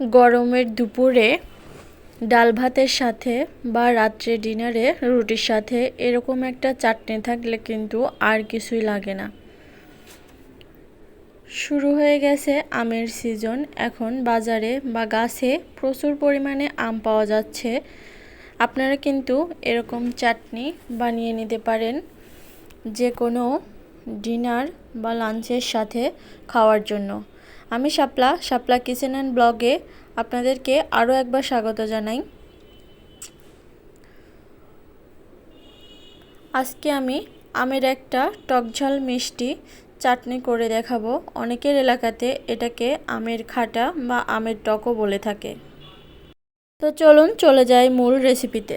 গরমের দুপুরে ডাল ভাতের সাথে বা রাত্রে ডিনারে রুটির সাথে এরকম একটা চাটনি থাকলে কিন্তু আর কিছুই লাগে না। শুরু হয়ে গেছে আমের সিজন এখন বাজারে বা গাছে প্রচুর পরিমাণে আম পাওয়া যাচ্ছে। আপনারা কিন্তু এরকম চাটনি বানিয়ে নিতে পারেন যে কোনো ডিনার বা লাঞ্চের সাথে খাওয়ার জন্য। আমি শাপলা শাপলা কিচেন অ্যান্ড ব্লগে আপনাদেরকে আরও একবার স্বাগত জানাই। আজকে আমি আমের একটা টকঝাল মিষ্টি চাটনি করে দেখাবো। অনেকের এলাকাতে এটাকে আমের খাটা বা আমের টকও বলে থাকে। তো চলুন চলে যাই মূল রেসিপিতে।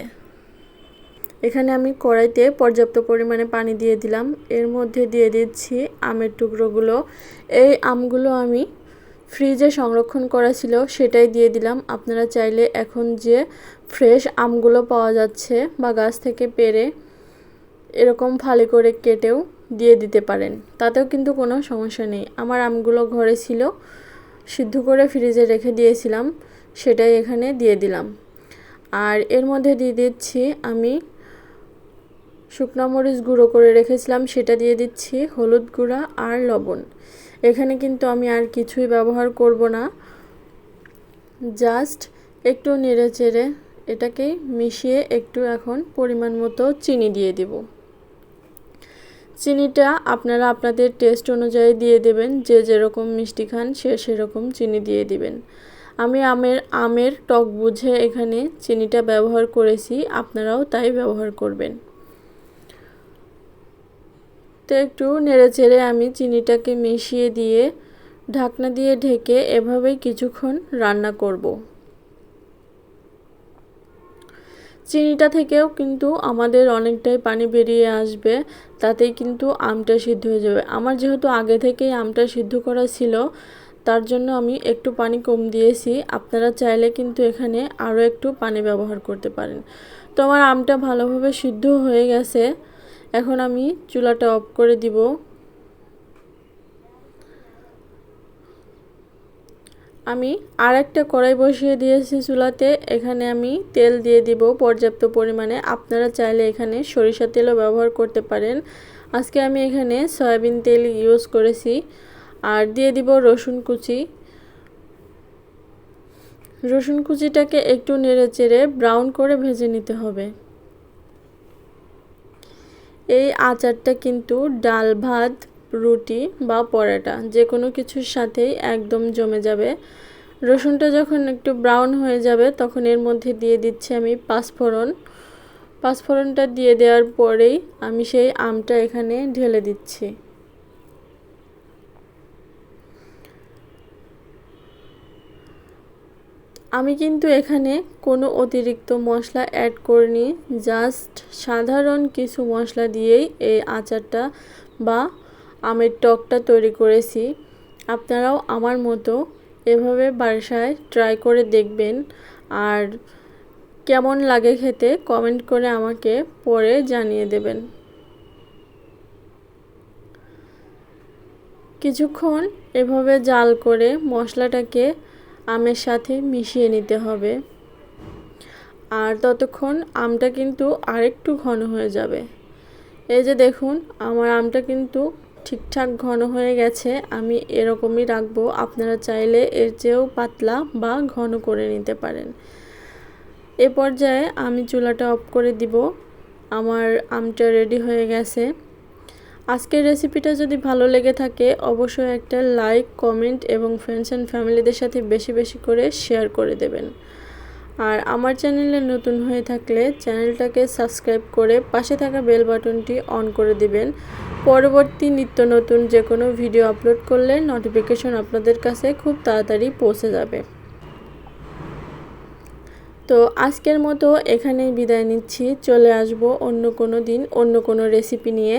এখানে আমি কড়াইতে পর্যাপ্ত পরিমাণে পানি দিয়ে দিলাম। এর মধ্যে দিয়ে দিচ্ছি আমের টুকরোগুলো। এই আমগুলো আমি ফ্রিজে সংরক্ষণ করা ছিল, সেটাই দিয়ে দিলাম। আপনারা চাইলে এখন যে ফ্রেশ আমগুলো পাওয়া যাচ্ছে বা গাছ থেকে পেরে এরকম ফালি করে কেটেও দিয়ে দিতে পারেন। তাতেও কিন্তু কোনো সমস্যা নেই। আমার আমগুলো ঘরে ছিল, সিদ্ধ করে ফ্রিজে রেখে দিয়েছিলাম, সেটাই এখানে দিয়ে দিলাম। আর এর মধ্যে দিয়ে দিচ্ছি আমি শুকনো মরিচ গুঁড়ো করে রেখেছিলাম, সেটা দিয়ে দিচ্ছি হলুদ গুঁড়া আর লবণ। এখানে কিন্তু আমি আর কিছুই ব্যবহার করব না। জাস্ট একটু নেড়ে চেড়ে এটাকে মিশিয়ে একটু এখন পরিমাণ মতো চিনি দিয়ে দিব। চিনিটা আপনারা আপনাদের টেস্ট অনুযায়ী দিয়ে দেবেন, যে যেরকম মিষ্টি খান সে সেরকম চিনি দিয়ে দিবেন। আমি আমের আমের টক বুঝে এখানে চিনিটা ব্যবহার করেছি, আপনারাও তাই ব্যবহার করবেন। তো একটু নেড়ে চেড়ে আমি চিনিটাকে মিশিয়ে দিয়ে ঢাকনা দিয়ে ঢেকে এভাবেই কিছুক্ষণ রান্না করব। চিনিটা থেকেও কিন্তু আমাদের অনেকটাই পানি বেরিয়ে আসবে, তাতেই কিন্তু আমটা সিদ্ধ হয়ে যাবে। আমার যেহেতু আগে থেকেই আমটা সিদ্ধ করা ছিল, তার জন্য আমি একটু পানি কম দিয়েছি। আপনারা চাইলে কিন্তু এখানে আরও একটু পানি ব্যবহার করতে পারেন। তো আমার আমটা ভালোভাবে সিদ্ধ হয়ে গেছে। এখন আমি চুলাটা অফ করে দিব। আমি আর একটা কড়াই বসিয়ে দিয়েছি চুলাতে। এখানে আমি তেল দিয়ে দিব পর্যাপ্ত পরিমাণে। আপনারা চাইলে এখানে সরিষা তেলও ব্যবহার করতে পারেন। আজকে আমি এখানে সয়াবিন তেল ইউজ করেছি। আর দিয়ে দিব রসুন কুচি। রসুন কুচিটাকে একটু নেড়ে চেড়ে ব্রাউন করে ভেজে নিতে হবে। এই আচারটা কিন্তু ডাল ভাত, রুটি বা পরোটা যে কোনো কিছুর সাথেই একদম জমে যাবে। রসুনটা যখন একটু ব্রাউন হয়ে যাবে, তখন এর মধ্যে দিয়ে দিচ্ছি আমি পাঁচফোড়ন। পাঁচফোড়নটা দিয়ে দেওয়ার পরেই আমি সেই আমটা এখানে ঢেলে দিচ্ছি। আমি কিন্তু এখানে কোনো অতিরিক্ত মশলা অ্যাড করিনি জাস্ট সাধারণ কিছু মশলা দিয়েই এই আচারটা বা আমের টকটা তৈরি করেছি। আপনারাও আমার মতো এভাবে বাসায় ট্রাই করে দেখবেন। আর কেমন লাগে খেতে কমেন্ট করে আমাকে পরে জানিয়ে দেবেন। কিছুক্ষণ এভাবে জাল করে মশলাটাকে আমের সাথে মিশিয়ে নিতে হবে। আর ততক্ষণ আমটা কিন্তু আরেকটু ঘন হয়ে যাবে। এই যে দেখুন, আমার আমটা কিন্তু ঠিকঠাক ঘন হয়ে গেছে। আমি এরকমই রাখব। আপনারা চাইলে এর চেয়েও পাতলা বা ঘন করে নিতে পারেন। এ পর্যায়ে আমি চুলাটা অফ করে দিব। আমার আমটা রেডি হয়ে গেছে। আজকের রেসিপিটা যদি ভালো লেগে থাকে, অবশ্যই একটা লাইক কমেন্ট এবং ফ্রেন্ডস অ্যান্ড ফ্যামিলিদের সাথে বেশি বেশি করে শেয়ার করে দেবেন। আর আমার চ্যানেলে নতুন হয়ে থাকলে চ্যানেলটাকে সাবস্ক্রাইব করে পাশে থাকা বেল বাটনটি অন করে দিবেন। পরবর্তী নিত্য নতুন যে কোনো ভিডিও আপলোড করলে নোটিফিকেশন আপনাদের কাছে খুব তাড়াতাড়ি পৌঁছে যাবে। তো আজকের মতো এখানেই বিদায় নিচ্ছি। চলে আসব অন্য কোনো দিন অন্য কোনো রেসিপি নিয়ে।